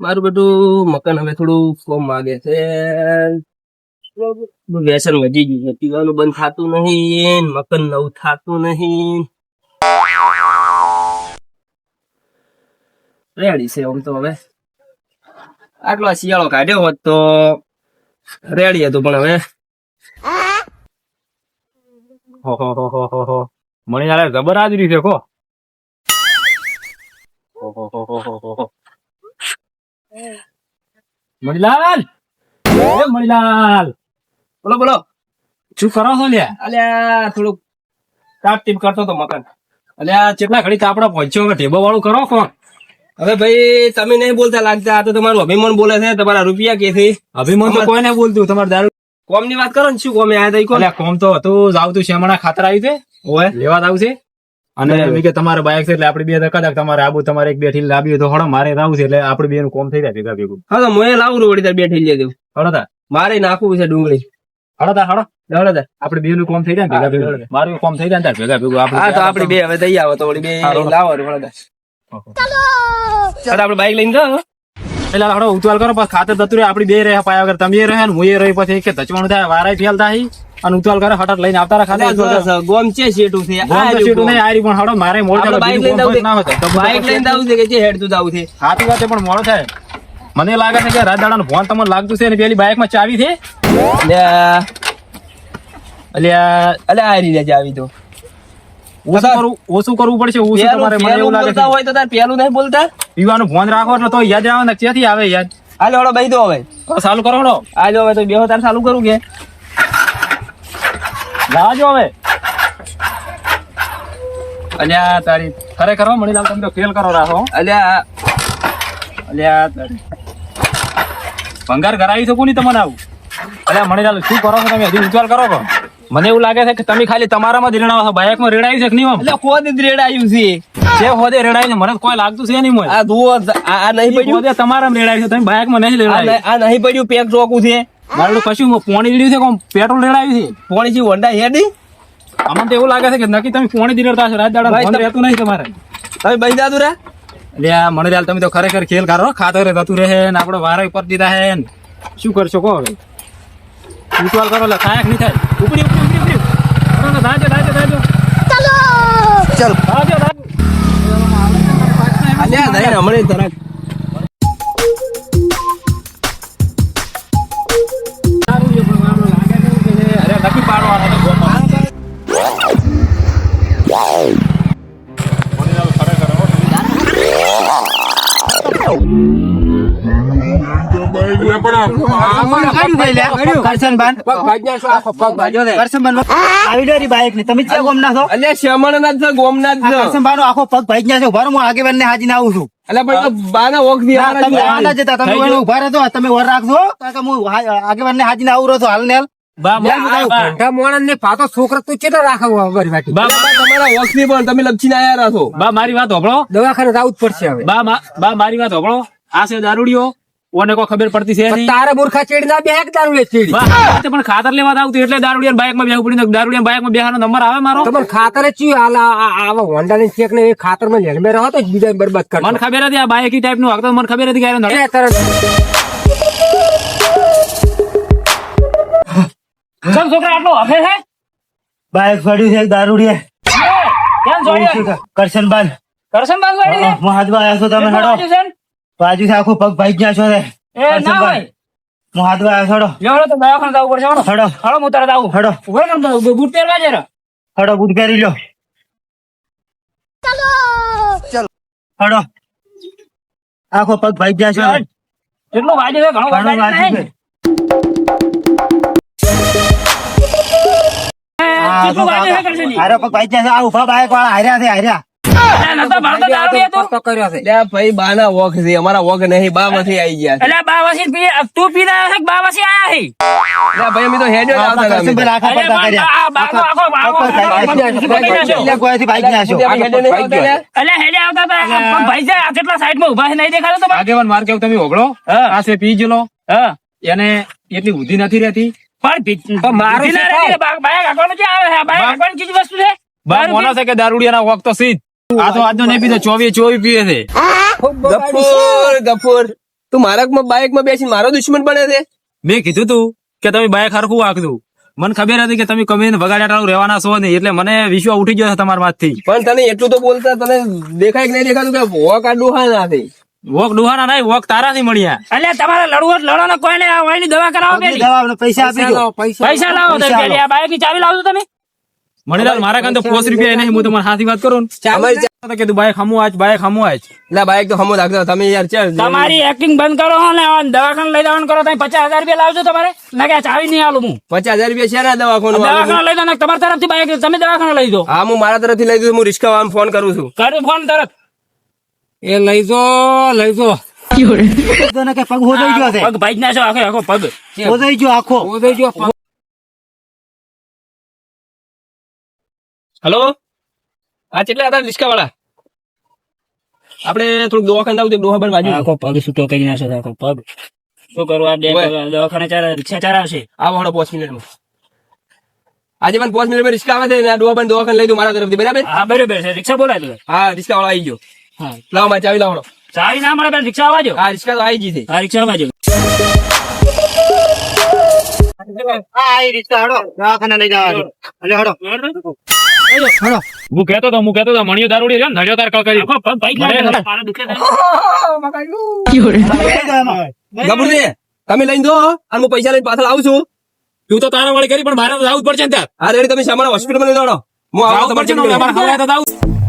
મારું બધું મકાન હવે થોડું ફોર્મ માગે છે. વ્યસન વધી ગયું છે. પીવાનું બંધ થતું નહીં મકાન નવું થતું નહીં. રેડી છે આમ તો હવે. આટલો શિયાળો કાઢ્યો હોત તો રેડી હતું પણ હવે. હો હો હો હો હો હો. મણિલાલે જબર હાજરી છે કો હો હો હો હો હો. મણિલાલ! એ મણિલાલ! બોલો બોલો. શું કરો છો લ્યા? અલ્યા થોડુંક ટાપ ટીપ કરતો તો મકાન. અલ્યા ચેટલા ઘડી તાપડા પહોંચ્યો હવે ટેબો વાળું કરો કોણ હવે ભાઈ તમે નહીં બોલતા લાગતા આ તો તમારું અભિમાન બોલે છે તમારા રૂપિયા કે છે? અભિમાન તો કોઈ નહીં બોલતું તમારે દારૂ કોમની વાત કરો ને શું કોમે આયા તા ઈ કોમ? તો હતું જ આવતું છે હમણાં ખાતર આવ્યું છે લેવા આવું છે? અને. મેં કે તમારે બાઇક છે એટલે આપણે બે તો કદાચ તમારે આબુ તમારે એક બે ઠીલ લાવી તો હળો મારે લાવું છે એટલે આપણે બે નું કોમ થઈ જાય ભેગા ભેગું. હા તો મોએ લાવું વળી તાર બે ઠેલી દેવું હળો તા. મારે નાખવું છે ડુંગળી. હળો તા હળો આપડે. આપણે બે નું કોમ થઈ જાય ભેગા ભેગું. મારું કોમ થઈ જાય તાર ભેગા ભેગું. હા તો આપડે બે હવે દઈ આવો તો વળી બે લાવો તો. વળી તાર. હા તો આપણે બાઈક લઈને જાઓ એટલે આપણે ઉતવાલ કરો પછી ખાતર જતું રહે આપડી બે રહે પાયા વગર. તમે રહે ને હું એ રહી પછી કે ધચવાનું થાય વારાય ફેલ થાય. અને ઉતવાલ કરે હટાટ લઈને આવતા ખાતર ગોમ છે શેઠું છે ગોમ તો સીટું નહીં આરી પણ હડો મારે મોડ બાઈક લઈને આવું ના છે. હોય તો બાઈક લઈને આવું છે કે જે હેડ તું આવું છે. સાચી વાત પણ મોડો થાય. મને લાગે છે કે રાત દાડાનું ફોન તમને લાગતું છે ને પેલી બાઇકમાં ચાવી છે? અલ્યા. અલ્યા આરી લે ચાવી આવી તો. ઓછું કરવું ઓછું કરવું પડશે ઓછું તમારે મને એવું લાગે છે. હોય તો તાર પેલું નહીં બોલતા? પીવાનું ફોન રાખો એટલે તો યાદ આવે ને ક્યાંથી આવે યાદ? હાલો હળો બઈ દો હવે. ચાલુ કરો હળો હાલો હવે તો બેહો તાર ચાલુ કરું કે? લાવજો હવે. અલ્યા તારી ખરેખર મણી મણીલાલ તમે તો ફેલ કરો રાખો. અલ્યા અલ્યા તારી. ભંગાર કરાવી શકું નહીં તમને આવું. અલ્યા મણીલાલ શું કરો છો તમે? હજી ઉજ્જવલ કરો છો? મને એવું લાગે છે કે તમે ખાલી તમારામાં રેડાવો છો. બાઇકમાં રેડાયું છે કે નહીં આમ? કોઈ જ રેડાયું છે? જે હોદે રેડાયું છે મને કોઈ લાગતું છે નહીં આ જુઓ આ નહીં પડ્યું? હોદે તમારામાં રેડાયું છે તમે બાઇકમાં નહીં રેડાયું આ નહીં પડ્યું? પેક ચોકું છે? મારું કશું પોણી રેડ્યું છે કોમ પેટ્રોલ રેડાયું છે? પોણી જે વંડા હેડી? અમને તો એવું લાગે છે કે નક્કી તમે પોણી જ રેડતા છો રાત દાડા ફોન રહેતું નહીં તમારે. તમે બહી દાદુ રે. એટલે આ મને લાલ તમે તો ખરેખર ખેલ કરો ખાતર જતું રહે ને આપણો વારો ઉપર દીધા હે શું કરશો કહો હવે? ઉતવાલ કરો એટલે કાયક નહીં થાય. ઉપડી ઉપડી ઉપડી ઉપડી ને, દાજો દાજો દાજો ચાલ! દાજો દાજો અલ્યા નહીં હમણાં તરાક. સારું આખો પગ ભાઈ ગયા છે ઊભા હું આગેવાન ને હાજીને આવું છું અલ્યા પણ બાના ઓખથી ના, જતા તમે. ઊભા તમે રાખજો હું આગેવાન ને આવું રહ્યો હાલ ને હાલ. બા બા છોકરા તું કેટલા રાખવા મારી બા તમારા ઓખથી પણ તમે આયા છો બા મારી વાત હોભળો દવાખાને જવું જ પડશે હવે બા બા મારી વાત હોભળો આ છે દારૂડિયો ઓને કો ખબર પડતી છે નહીં? તારે મૂર્ખા ચેડી ના બે દારૂ લે ચેડી. પણ ખાતર લેવા આવતું એટલે દારૂડિયા બાઇકમાં બેહવું પડી. દારૂડિયા બાઇકમાં બેહાનો નંબર આવે મારો? તમારે ખાતર જ હાલ આવા હોન્ડા ની ચેક ને એ ખાતરમાં લેણમે રહો તો બીજા બરબાદ કર મને ખબર હતી આ બાઇક ટાઈપનું આગળ મને ખબર હતી કે આનો ચલ છોકરા આટલો હફે છે? બાઈક ફળ્યું છે દારૂડિયા. કેમ જોડ્યો? કરશનબાન કરશન બાજુ વાળી? મહાદવા આવ્યા છો તમે હેડો? બાજુ થી આખો પગ ભાઈ ગયા છો રે એ ના હોય. હાથ આવ્યા છોડો. લેવડો તો દવાખાને જવું પડશે હડો હડો હડો હું તારે આવું હડો ઊભો રહો તો બૂટ પહેરવા જરા. હડો બુટ પહેરી લો હડો આખો પગ ભાઈ ગયા છો એટલો વાજે છે? ઘણું ઘણું વાગ્યું છે. હારો પગ ભાઈ ગયા છે. આ ઊભા બાઈક વાળા હાર્યા છે હાર્યા. એ નતો મારતો દારૂ હતો. અલ્યા ભાઈ બાના ઓખ છે અમારા ઓખ નહીં બા માંથી આવી ગયા છે અલ્યા બા વસી પી તું પીને આવ્યો છે કે બા વસી આયા છે? અલ્યા ભાઈ અમે તો હેડ્યો જ આવતા હતા અમે તો. કરશનભાઈ આખા પગ અલ્યા કર્યા બા- આ બાનો આખો બાનો આખો ભાઈ આખો ગયા છે. પકડી નાખ્યો. એટલે ગોળાથી ભાઈ ગયા છો અમે હેડ્યો નહીં આવતા લ્યા. અલ્યા હેડે આવતા હતા પણ ભાઈ છે આ કેટલા સાઈડમાં ઊભા છે નહીં દેખાતો તમને? આગેવાન માર કેવું તમે હોભળો હા. આ છે પીજલો હા. એને એટલી બુદ્ધિ નથી રહેતી પણ ભી- પણ મારું ભીના શું રહેતી બા- બાઈક આગળનું ક્યાં આવે છે? આ બાઈક બા- આગળની ચીજ વસ્તુ છે બા દારૂ મોનો છે કે દારૂડિયાના વખત તો સીધ આ તો આજનો નહીં પીધો ચોવીસ ચોવી પીએ છે. ગફુર ગફુર. તું મારા બાઇકમાં બેસી મારો દુશ્મન બને છે? મેં કીધું તું કે તમે બાઈક હરખું વાગતું. મને ખબર હતી કે તમે કમીને વગાડ્યા રહેવાના છો નહીં એટલે મને વિશ્વ ઉઠી ગયો છે તમારા માંથી પણ તને એટલું તો બોલતા તને દેખાય કે નહીં દેખાતું કે વોક આ ડોહા ના થઈ વોક ડુહાના નહીં વોક તારાથી મળ્યા. એટલે તમારે લડવું લડો ને કોઈ નહીં આ વાયની દવા કરાવો પેલી. પૈસા પૈસા પૈસા લાવો તમે પેલી આ બાઈકની ચાવી લાવજો તમે. મણીલાલ મારા કાંતો પોસ રૂપિયા નહીં હું તમારી હાથી વાત કરું ને. કે તું બાઈક હમું આજ બાઈક હમું આજ. લા બાઈક તો હમો રાખતા તમે યાર ચાલ તમારી એક્ટિંગ બંધ કરો ને દવાખાને લઈ જવાનું કરો તમે પચાસ હજાર રૂપિયા લાવજો તમારે. ના કે ચાવી નહીં આલું હું. પચાસ હજાર રૂપિયા શેના દવાખાનું? દવાખાને લઈ દો ને તમારા તરફથી બાઈક તમે દવાખાને લઈ દો હા હું મારા તરફથી લઈ દઉં હું રિક્ષા વાળાને ફોન કરું છું. કર્યું ફોન તરત એ લઈ જો લઈ જો પગ ભાઈ ના છો આખો આખો પગ. ઓદઈ જો હલો? હા કેટલા હતા? રિક્ષા વાળા આપણે થોડુંક દવાખાને આવું દોહા બન બાજુ આખો પગ છૂટો કરી નાખો આખો પગ. શું કરવા? આ બે. દવાખાને ચાર રિક્ષા ચાર આવશે આવો હડો પાંચ મિનિટમાં. આજે પણ પાંચ મિનિટમાં રિક્ષા આવે છે ને આ બન દવાખાને લઈ દઉં મારા તરફથી બરાબર? હા બરાબર છે. રિક્ષા બોલાય તો. હા રિક્ષા વાળો આવી ગયો. હા. લાવો મારી ચાવી લાવો ચાવી ના મળે રિક્ષા રિક્ષા આવવાજો હા રિક્ષા તો આવી ગઈ છે. હા રિક્ષા આવવાજો હું કહેતો તો હું કહેતો તો મણિયો દારૂડી છે ને તાર કકરી. ગબડે તમે લઈને દો અને હું પૈસા લઈને પાછળ આવું છું. તું તો તારા વાળી કરી પણ મારે આવું જ પડશે ને ત્યાં. અરે તમે શામળા હોસ્પિટલમાં લઈ દોડો હું આવું પડશે ને